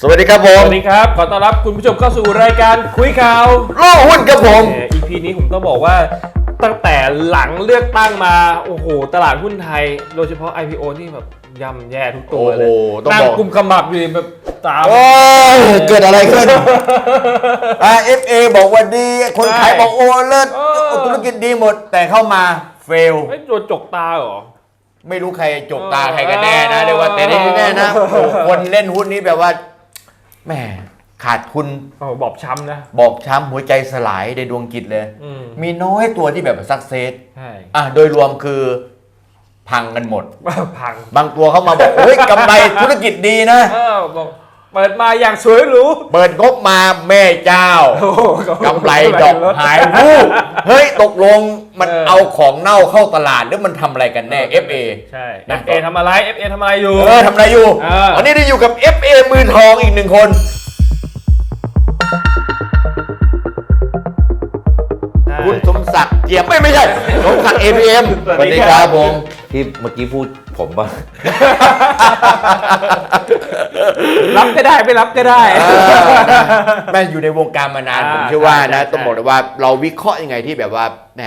สวัสดีครับผสมวัสดีครับ ขอต้อนรับคุณผู้ชมเข้าสู่รายการคุยข่าวโอ้หุ้นครับผมเอ่อ EP นี้ผมต้องบอกว่าตั้งแต่หลังเลือกตั้งมา โอ้โห ตลาดหุ้นไทย โดยเฉพาะ IPO นี่แบบย่ำแย่ทุกตัวเลยโอ้โหต้องนั่งบอกกลุ่มขมับอยู่แบบตาม โอ้ยเกิดอะไรขึ้นอ่า FA บอกว่าดี คนขายบอกโอ้เลิศเออ ธุรกิจดีหมด แต่เข้ามาเฟลเฮ้ยโดนจกตาเหรอ ไม่รู้ใครจกตาเออใครกันแน่นะเรียกว่าแต่ที่แน่นะโอ้คนเล่นหุ้นนี้แบบว่า แหมขาดทุนโอ้โหบอบช้ำนะ บอกช้ำหัวใจสลายในดวงกิจเลย อืมมีน้อยตัวที่แบบสักเซสใช่อะโดยรวมคือพังกันหมดพังบางตัวเข้ามาบอก เฮ้ยกำไรธุรกิจดีนะ เออบอก เปิดมาอย่างสวยหรู เปิดงบมาแม่เจ้าโอ้โหกำไรดอกหายวูบเฮ้ยตกลงมันเออ เอาของเน่าเข้าตลาดหรือมันทำอะไรกันแน่ FA ใช่ นะ FA ทำอะไร FA ทำอะไรอยู่ เออทำอะไรอยู่เออวันนี้ได้อยู่กับ FA มือทองอีกหนึ่งคน ใช่ คุณสมศักดิ์เจียมไม่ไม่ใช่ สมศักดิ์ APM สวัสดีครับผม ที่เมื่อกี้พูดผมป่ะ รับก็ได้ไม่รับก็ได้ เออแม่อยู่ในวงการมานานอ่าผมเชื่อว่าใช่นะใช่ ต้องบอกเลยว่าเราวิเคราะห์ยังไงที่แบบว่าแหม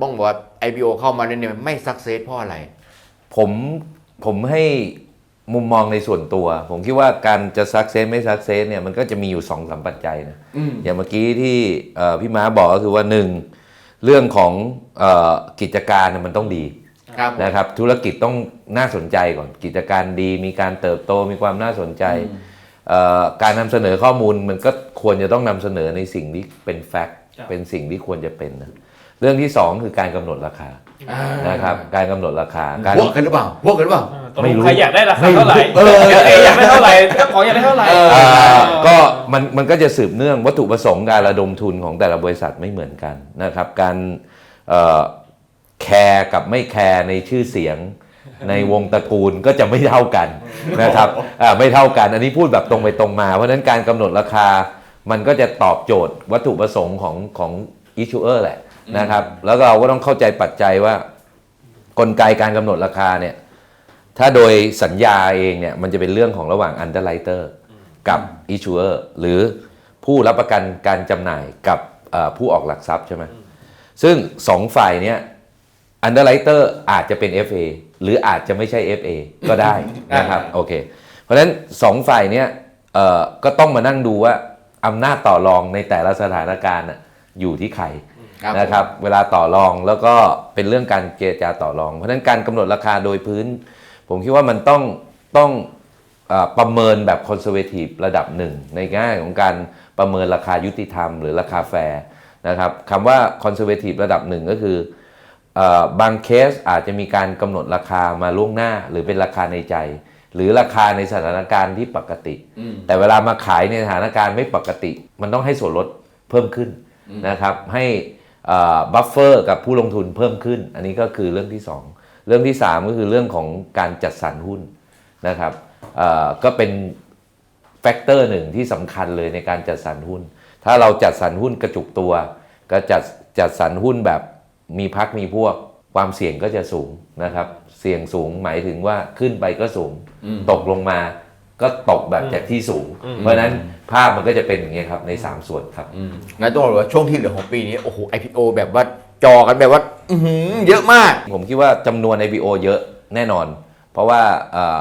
บ้องบอกว่า IPO เข้ามาเนี่ยไม่สักเซสเพราะอะไร ผมผมให้มุมมองในส่วนตัว ผมคิดว่าการจะซักเซสไม่ซักเซสเนี่ยมันก็จะมีอยู่สองสามปัจจัยนะอืมอย่างเมื่อกี้ที่เอ่อพี่ม้าบอกก็คือว่าหนึ่งเรื่องของเอ่อกิจการเนี่ยมันต้องดีครับ นะครับ ธุรกิจต้องน่าสนใจก่อนกิจการดี มีการเติบโตมีความน่าสนใจเอ่อการนำเสนอข้อมูลมันก็ควรจะต้องนำเสนอในสิ่งที่เป็นแฟกต์ครับเป็นสิ่งที่ควรจะเป็นนะเรื่องที่สองคือการกำหนดราคานะครับการกำหนดราคาการพวกกันหรือเปล่าพวกกันหรือเปล่าตกลงไม่รู้ใครอยากได้ราคาไม่รู้เท่าไหร่เออเออยากได้เท่าไหร่เจ้าของอยากได้เท่าไหร่เอออ่าก็มันมันก็จะสืบเนื่องวัตถุประสงค์การระดมทุนของแต่ละบริษัทไม่เหมือนกันนะครับ การเอ่อ แคร์กับไม่แคร์ในชื่อเสียง ในวงตระกูลก็จะไม่เท่ากันนะครับอ่าไม่เท่ากัน อันนี้พูดแบบตรงไปตรงมา เพราะฉะนั้นการกำหนดราคามันก็จะตอบโจทย์วัตถุประสงค์ของของอิชูเออร์แหละนะครับ แล้วเราก็ต้องเข้าใจปัจจัยว่ากลไกการกำหนดราคาเนี่ยถ้าโดยสัญญาเองเนี่ยมันจะเป็นเรื่องของระหว่าง underwriter กับ issuer หรือผู้รับประกันการจำหน่ายกับเอ่อผู้ออกหลักทรัพย์ใช่ไหมซึ่งสองฝ่ายเนี่ย underwriter อาจจะเป็น FA หรืออาจจะไม่ใช่ FA ก็ได้นะครับโอเคเพราะฉะนั้นสองฝ่ายเนี่ยเอ่อก็ต้องมานั่งดูว่าอำนาจต่อรองในแต่ละสถานการณ์น่ะอยู่ที่ใครครับนะครับเวลาต่อรองแล้วก็เป็นเรื่องการเจรจาต่อรอง เพราะฉะนั้นการกำหนดราคาโดยพื้น ผมคิดว่ามันต้องต้องเออประเมินแบบคอนเซอร์เวทีฟระดับหนึ่งในแง่ของการประเมินราคายุติธรรม หรือราคาแฟร์นะครับคำว่าคอนเซอร์เวทีฟระดับหนึ่งก็คือเออ บางเคสอาจจะมีการกำหนดราคามาล่วงหน้า หรือเป็นราคาในใจ หรือราคาในสถานการณ์ที่ปกติ แต่เวลามาขายในสถานการณ์ไม่ปกติ มันต้องให้ส่วนลดเพิ่มขึ้นนะครับ ให้บัฟเฟอร์กับผู้ลงทุนเพิ่มขึ้น อันนี้ก็คือเรื่องที่ 2 เรื่องที่ 3 ก็คือเรื่องของการจัดสรรหุ้นนะครับเอ่อก็เป็นแฟกเตอร์หนึ่งที่สำคัญเลยในการจัดสรรหุ้น ถ้าเราจัดสรรหุ้นกระจุกตัว ก็จัดจัดสรรหุ้นแบบ มีพักมีพวกความเสี่ยงก็จะสูงนะครับ เสี่ยงสูงหมายถึงว่าขึ้นไปก็สูง ตกลงมาก็ตกแบบจากที่สูง เพราะฉะนั้นภาพมันก็จะเป็นอย่างนี้ยครับใน 3 ส่วนครับงั้นต้องบอกว่าช่วงที่เหลือของปีนี้โอ้โห IPO แบบว่าจอกันแบบว่าอื้อหือเยอะมาก ผมคิดว่าจำนวน IPO เยอะแน่นอน เพราะว่าเอ่อ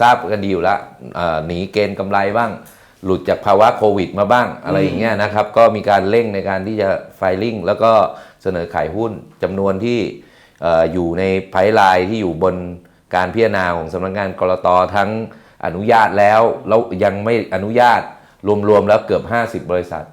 ทราบกันดีอยู่แล้วเอ่อหนีเกณฑ์กำไรบ้าง หลุดจากภาวะโควิดมาบ้างอะไรอย่างเงี้ยนะครับ ก็มีการเร่งในการที่จะไฟลิ่งแล้วก็เสนอขายหุ้นจำนวนที่เอ่ออยู่ในไพไลน์ที่อยู่บนการพิจารณาของสำนักงานกรตทั้งอนุญาตแล้วแล้วยังไม่อนุญาตรวมๆแล้วเกือบ 50 บริษัท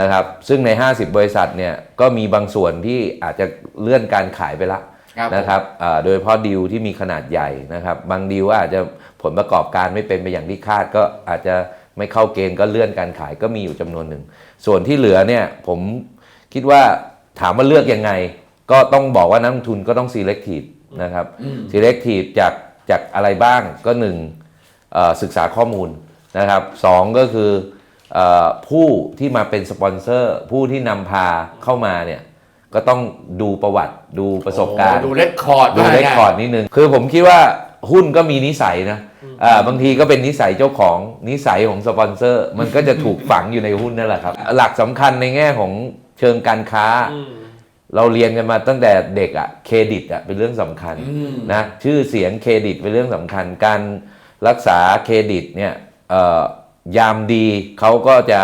นะครับ ซึ่งใน 50 บริษัทเนี่ยก็มีบางส่วนที่อาจจะเลื่อนการขายไปละครับนะครับอ่าโดยเฉพาะดีลที่มีขนาดใหญ่นะครับ บางดีลว่าอาจจะผลประกอบการไม่เป็นไปอย่างที่คาดก็อาจจะ ไม่เข้าเกณฑ์ก็เลื่อนการขายก็มีอยู่จำนวนหนึ่ง ส่วนที่เหลือเนี่ยผมคิดว่าถามว่าเลือกยังไง ก็ต้องบอกว่านักลงทุนก็ต้อง selective นะครับ selective จากจากอะไรบ้างก็หนึ่งเอ่อศึกษาข้อมูลนะครับสองก็คือเออผู้ที่มาเป็นสปอนเซอร์ ผู้ที่นำพาเข้ามาเนี่ยก็ต้องดูประวัติดูประสบการณ์ ดูเลคคอร์ดดูเรคคอร์ดนิดนึง คือผมคิดว่า หุ้นก็มีนิสัยนะอ่าบางทีก็เป็นนิสัยเจ้าของนิสัยของสปอนเซอร์ มันก็จะถูกฝังอยู่ในหุ้นนั่นแหละครับ หลักสำคัญในแง่ของเชิงการค้าอืมเราเรียนกันมาตั้งแต่เด็กอะเครดิตอะเป็นเรื่องสำคัญนะชื่อเสียงเครดิตเป็นเรื่องสำคัญ การรักษาเครดิตเนี่ยเอ่อยามดีเขาก็จะ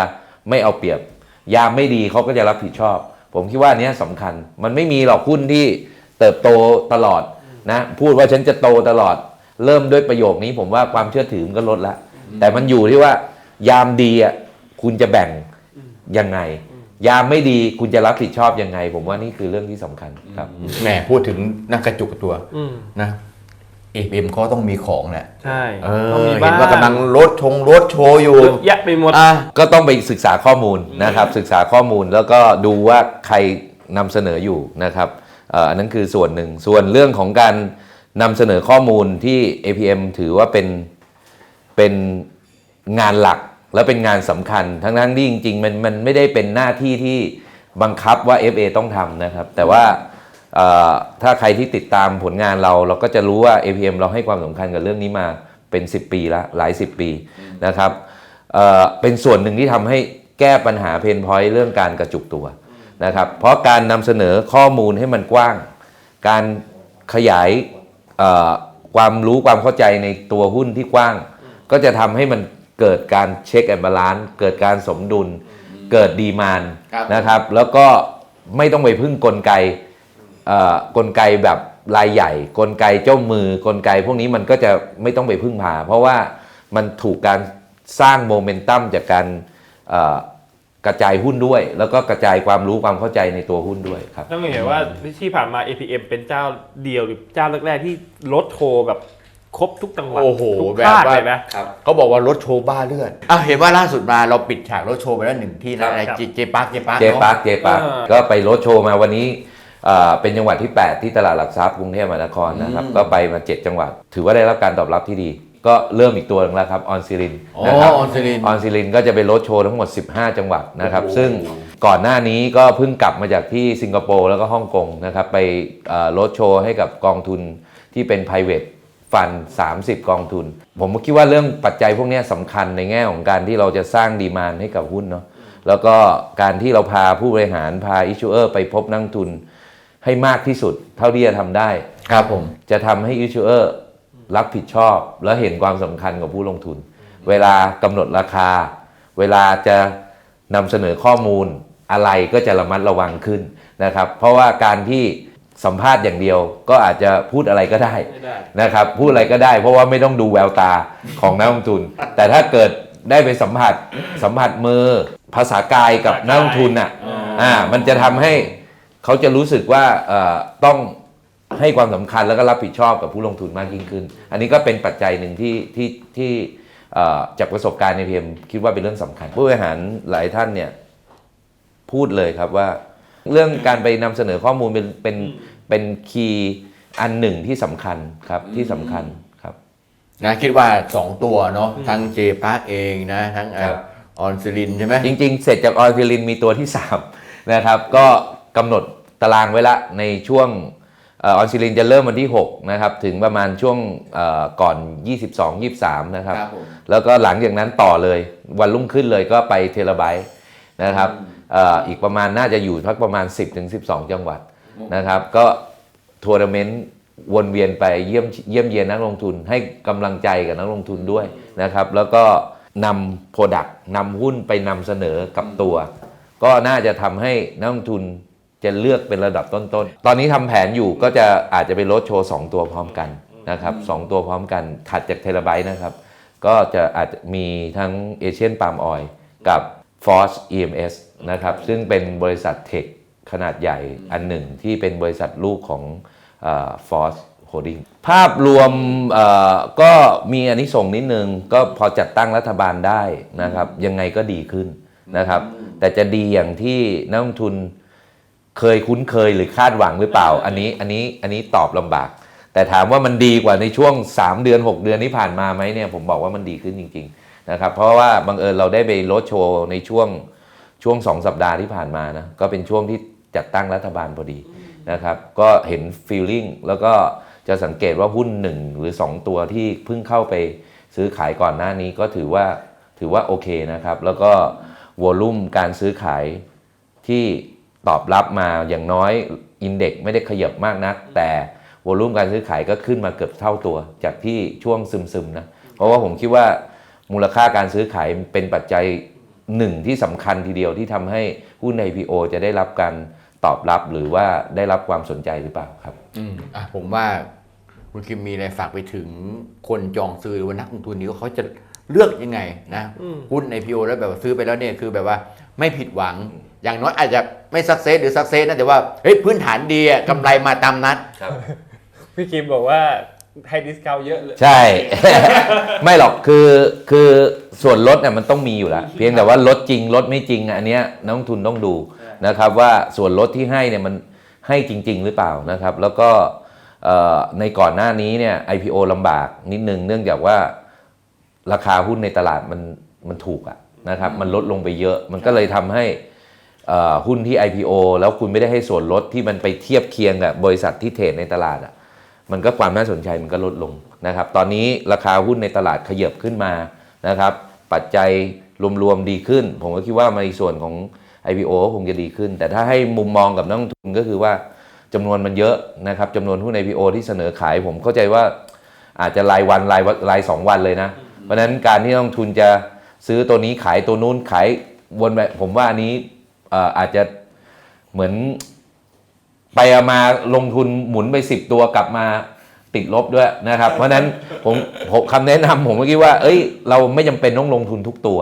ไม่เอาเปรียบ ยามไม่ดีเขาก็จะรับผิดชอบ ผมคิดว่าอันเนี้ยสำคัญ มันไม่มีหรอกหุ้นที่เติบโตตลอด นะพูดว่าฉันจะโตตลอด เริ่มด้วยประโยคนี้ผมว่าความเชื่อถือมันก็ลดละแต่มันอยู่ที่ว่ายามดีอะคุณจะแบ่งยังไง ยามไม่ดีคุณจะรับผิดชอบยังไง ผมว่านี่คือเรื่องที่สำคัญครับแหมพูดถึงนักกระจุกตัวอืมนะเอฟเอ็มเขาต้องมีของแหละใช่เอต้องอมีเห็บ้านว่ากำลังรถชงรถโชว์อยู่เยอะแยะไปหมดอะก็ต้องไปศึกษาข้อมูลนะครับ ศึกษาข้อมูลแล้วก็ดูว่าใครนำเสนออยู่นะครับเอันนั้นคือส่วนหนึ่ง ส่วนเรื่องของการนำเสนอข้อมูลที่ APM ถือว่าเป็นเป็นงานหลักและเป็นงานสำคัญ ทั้งทั้งที่จริงๆมันมันไม่ได้เป็นหน้าที่ที่บังคับว่า FA ต้องทำนะครับ แต่ว่าถ้าใครที่ติดตามผลงานเรา เราก็จะรู้ว่า APM เราให้ความสำคัญกับเรื่องนี้มาเป็น 10 ปีละหลาย 10 ปีนะครับเเป็นส่วนหนึ่งที่ทำให้แก้ปัญหาเพนพอยต์เรื่องการกระจุกตัว นะครับเพราะการนำเสนอข้อมูลให้มันกว้าง การขยายเอ่อความรู้ความเข้าใจในตัวหุ้นที่กว้าง ก็จะทำให้มันเกิดการเช็คแอนบาลานซ์เกิดการสมดุล เกิดดีมานครับนะครับ แล้วก็ไม่ต้องไปพึ่งกลไกเอ่อกลไกแบบรายใหญ่ กลไกเจ้ามือกลไกพวกนี้มันก็จะไม่ต้องไปพึ่งพา เพราะว่ามันถูกการสร้างโมเมนตัมจากการเอ่อ กระจายหุ้นด้วย แล้วก็กระจายความรู้ความเข้าใจในตัวหุ้นด้วยครับต้องเห็นว่าที่ผ่านมา APM เป็นเจ้าเดียวหรือเจ้าแรกๆที่รถโทรแบบครบทุกจังหวัดโอ้โหทุกแบบภาคว่าเลยนะเขาบอกว่ารถโชว์บ้าเลือดอะเห็นว่าล่าสุดมาเราปิดฉากรถโชว์ไปแล้วหนึ่งที่ครันะบอะไรครับเจเจปาร์คเจปาร์คเจเนอะปาร์คเจปาร์คเออก็ไปรถโชว์มาวันนี้เอ่อเป็นจังหวัดที่ 8 ที่ตลาดหลักทรัพย์กรุงเทพมหานครนะครับ ก็ไปมา 7 จังหวัด ถือว่าได้รับการตอบรับที่ดี ก็เริ่มอีกตัวหนึงแล้วครับออนซิลินอ๋อนะครับออนซิลิน ออนซิลินก็จะเป็นรถโชว์ทั้งหมด 15 จังหวัดนะครับ โอ้โห ซึ่งก่อนหน้านี้ก็เพิ่งกลับมาจากที่สิงคโปร์แล้วก็ฮ่องกงนะครับไปเอ่อรถโชว์ให้กับกองทุนที่เป็น private ฟัน 30 กองทุน ผมก็คิดว่าเรื่องปัจจัยพวกเนี้ยสำคัญในแง่ของการที่เราจะสร้างดีมานให้กับหุ้นเนาะแล้วก็การที่เราพาผู้บริหารพาอิช u เออร์ไปพบนักลงทุน ให้มากที่สุดเท่าที่จะทำได้ ครับผม จะทำให้อิช u เออร์ รับผิดชอบและเห็นความสำคัญกับผู้ลงทุน เวลากำหนดราคา เวลาจะนำเสนอข้อมูลอะไรก็จะระมัดระวังขึ้นนะครับ เพราะว่าการที่สัมภาษณ์อย่างเดียวก็อาจจะพูดอะไรก็ได้ไม่ได้นะครับ พูดอะไรก็ได้ เพราะว่าไม่ต้องดูแววตาของนักลงทุน แต่ถ้าเกิดได้ไปสัมผัสสัมผัสมือภาษากายกับนักลงทุนอะอ่ามันจะทำให้เขาจะรู้สึกว่าเอ่อต้อง ให้ความสำคัญแล้วก็รับผิดชอบกับผู้ลงทุนมากยิ่งขึ้น อันนี้ก็เป็นปัจจัยหนึ่งที่ที่ที่เอ่อจากประสบการณ์ในเพียมคิดว่าเป็นเรื่องสำคัญ ผู้บริหารหลายท่านเนี่ยพูดเลยครับว่า เรื่องการไปนำเสนอข้อมูลเป็นเป็นเป็นคีย์อันหนึ่งที่สำคัญครับที่สำคัญครับนะคิดว่า 2 ตัวเนาะทั้งเจปาร์คเองนะทั้งเอครับออนซิลินใช่ไหมจริง ๆ เสร็จจากออร์คิลินมีตัวที่3นะครับก็กำหนดตารางไว้ละในช่วงเอออนซิลินจะเริ่มวันที่6นะครับถึงประมาณช่วงเอ่อก่อน 22 23 นะครับครับผมแล้วก็หลังจากนั้นต่อเลยวันรุ่งขึ้นเลยก็ไปเทราไบต์นะครับเอ่ออีกประมาณน่าจะอยู่ทักประมาณ 10-12 จังหวัดนะครับ ก็ทัวร์นาเมนต์วนเวียนไปเยี่ยมเยี่ยมเยียนนักลงทุนให้กำลังใจกับนักลงทุนด้วยนะครับ แล้วก็นำโปรดักต์นำหุ้นไปนำเสนอกับตัว ก็น่าจะทำให้นักลงทุน จะเลือกเป็นระดับต้นๆตอนนี้ทำแผนอยู่ก็จะอาจจะเป็นรถโชว์2ตัวพร้อมกันนะครับสองตัวพร้อมกันถัดจากเทราไบต์นะครับ ก็จะอาจจะมีทั้งเอเชียนปาล์มออยกับ Force EMS นะครับซึ่งเป็นบริษัทเทคขนาดใหญ่อันหนึ่งที่เป็นบริษัทลูกของเออ Force Holding ภาพรวมเอ่อก็มีอันนี้ส่งส์นิดนึง ก็พอจัดตั้งรัฐบาลได้นะครับ ยังไงก็ดีขึ้นนะครับ แต่จะดีอย่างที่นักลงทุน เคยคุ้นเคยหรือคาดหวังหรือเปล่า อันนี้อันนี้อันนี้ตอบลำบาก แต่ถามว่ามันดีกว่าในช่วง 3 เดือน 6 เดือนที่ผ่านมาไหมเนี่ยผมบอกว่ามันดีขึ้นจริงๆนะครับเพราะว่าบังเอิญเราได้ไปรถโชว์ในช่วงช่วง 2 สัปดาห์ที่ผ่านมานะก็เป็นช่วงที่จัดตั้งรัฐบาลพอดีนะครับก็เห็นฟีลลิ่งแล้วก็จะสังเกตว่าหุ้นหนึ่งหรือ 2 ตัวที่เพิ่งเข้าไปซื้อขายก่อนหน้านี้ก็ถือว่าถือว่าโอเคนะครับ แล้วก็วอลุ่มการซื้อขายที่ ตอบรับมาอย่างน้อยอินเด็กไม่ได้ขยับมากนัก แต่วอลุ่มการซื้อขายก็ขึ้นมาเกือบเท่าตัว จากที่ช่วงซึมๆนะเพราะว่าผมคิดว่ามูลค่าการซื้อขายเป็นปัจจัยหนึ่งที่สำคัญทีเดียวที่ทำให้หุ้น IPO จะได้รับการตอบรับหรือว่าได้รับความสนใจหรือเปล่าครับ อืมอะผมว่าคุณคิมมีอะไรฝากไปถึงคนจองซื้อหรือว่านักลงทุนนี้ว่าเขาจะเลือกยังไงนะหุ้น IPO แล้วแบบว่าซื้อไปแล้วเนี่ยคือแบบว่าไม่ผิดหวัง อย่างน้อยอาจจะไม่สักเซสหรือสักเซสนะแต่ว่าเฮ้ยพื้นฐานดีอะกำไรมาตามนัดพี่คิมบอกว่าให้ดิสคาวเยอะเลย ใช่ ไม่หรอกคือคือส่วนลดเนี่ยมันต้องมีอยู่แล้วเพียงแต่ว่าลดจริงลดไม่จริงอะอันเนี้ยนักลงทุนต้องดูนะครับว่าส่วนลดที่ให้เนี่ยมันให้จริง ๆ หรือเปล่านะครับ แล้วก็เอ่อในก่อนหน้านี้เนี่ย IPO ลำบากนิดนึงเนื่องจากว่าราคาหุ้นในตลาดมันมันถูกอะนะครับ มันลดลงไปเยอะมันก็เลยทำให้เอ่อ หุ้นที่ IPO แล้วคุณไม่ได้ให้ส่วนลดที่มันไปเทียบเคียงกับบริษัทที่เทรดในตลาดอะมันก็ความน่าสนใจมันก็ลดลงนะครับตอนนี้ราคาหุ้นในตลาดขยับขึ้นมานะครับปัจจัยรวมๆดีขึ้น ผมก็คิดว่าในส่วนของ IPO คงจะดีขึ้น แต่ถ้าให้มุมมองกับนักลงทุนก็คือว่าจำนวนมันเยอะนะครับจำนวนหุ้น IPO ที่เสนอขายผมเข้าใจว่าอาจจะรายวันรายวันรายสองวันเลยนะ เพราะฉะนั้นการที่นักลงทุนจะซื้อตัวนี้ขายตัวนู้นขายวนไปผมว่าอันนี้ อ่ออาจจะเหมือนไปเอามาลงทุนหมุนไป 10 ตัวกลับมาติดลบด้วยนะครับ เพราะฉะนั้นผมผมคำแนะนำผมก็คิดว่า เอ้ย เราไม่จำเป็นต้องลงทุนทุกตัว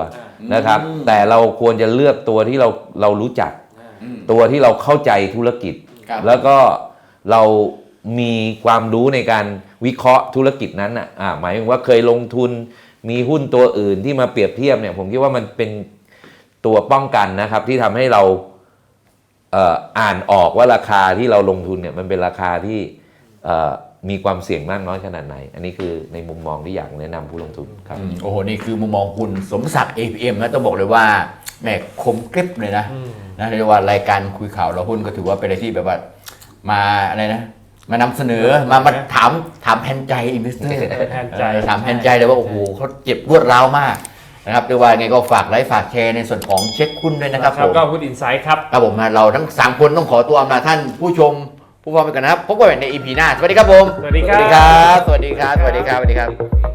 นะครับ แต่เราควรจะเลือกตัวที่เราเรารู้จัก ตัวที่เราเข้าใจธุรกิจครับแล้วก็เรามีความรู้ในการวิเคราะห์ธุรกิจนั้นอะอ่าหมายถึงว่าเคยลงทุนมีหุ้นตัวอื่นที่มาเปรียบเทียบเนี่ยผมคิดว่ามันเป็น ตัวป้องกันนะครับที่ทำให้เราเอ่ออ่านออกว่าราคาที่เราลงทุนเนี่ยมันเป็นราคาที่เอ่อมีความเสี่ยงมากน้อยขนาดไหน อันนี้คือในมุมมองที่อยากแนะนำผู้ลงทุนครับอืมโอ้โห นี่คือมุมมองคุณสมศักดิ์ APM นะต้องบอกเลยว่าแหมคมกริบเลยนะนะเรียกว่ารายการคุยข่าวเราหุ้นก็ถือว่าเป็นอะไรที่แบบว่ามาอะไรนะมานำเสนอมามาถามถามแทนใจอินเวสเตอร์แทนใจถามแทนใจเลยว่าโอ้โหเขาเจ็บรวดร้าวมาก นะครับเรียกว่าไงก็ฝากไลค์ฝากแชร์ในส่วนของเช็คหุ้นด้วยนะครับผมก็พูดอินไซด์ครับครับผมมาเราทั้งสามคนต้องขอตัวอำลาท่านผู้ชมผู้ฟังไปก่อนนะครับพบกันใหม่ใน EP หน้าสวัสดีครับผมสวัสดีครับสวัสดีครับสวัสดีครับสวัสดีครับ